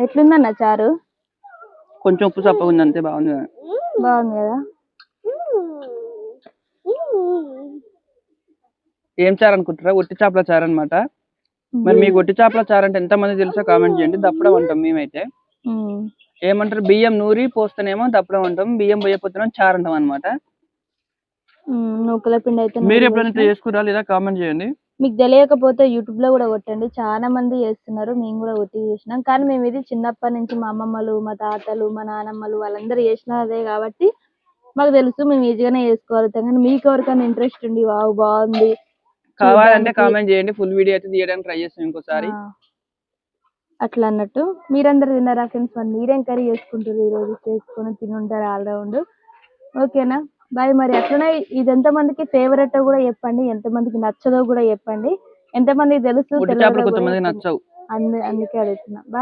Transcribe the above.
ఎట్లుందన్న చారు? కొంచెం ఉప్పు చప్పగా ఉంది అంతే బాగుంది బాగుంది కదా? ఏం చారు అనుకుంటారా ఒట్టి చేపల చారు అనమాట మరి మీకు ఒట్టి చేపల చారు అంటే ఎంత మంది తెలుసో కామెంట్ చేయండి. దప్పడం అంటాం మేమైతే. ఏమంటారు? బియ్యం నూరి పోస్తేనేమో దప్పడం అంటాం. బియ్యం పోయకపోతేనేమో చారు అంటాం అనమాట ఉమ్, నూకల పిండి అయితే మీరు ఎప్పుడైనా. చేసుకురా లేదా? కామెంట్ చేయండి. మీకు తెలియకపోతే యూట్యూబ్లో కూడా కొట్టండి. చాలా మంది చేస్తున్నారు. మేము కూడా కొట్టి చూసినాం. కానీ మేము ఇది చిన్నప్పటి నుంచి మా అమ్మమ్మలు మా తాతలు మా నానమ్మలు వాళ్ళందరూ చేసినదే కాబట్టి మాకు తెలుసు. మేము ఈజీగానే చేసుకోగలుగుతాం కానీ మీకు ఎవరికైనా ఇంట్రెస్ట్ ఉండి వావ్ బాగుంది. కావాలంటే కామెంట్ చేయండి. ఫుల్ వీడియో అయితే తీయడానికి ట్రై చేస్తాం ఇంకోసారి. అట్లా అన్నట్టు. మీరందరు తిన్నారా ఫ్రెండ్స్? మరి మీరేం కర్రీ చేసుకుంటారు ఈ రోజు చేసుకొని తినుంటారు ఆల్రౌండ్ ఓకేనా? బాయ్ మరి అట్లనే ఇది ఎంత మందికి ఫేవరెట్ కూడా చెప్పండి ఎంత మందికి నచ్చదో కూడా చెప్పండి. ఎంత మందికి తెలుసు. నచ్చవు. అందుకే అడుగుతున్నా. బాయ్.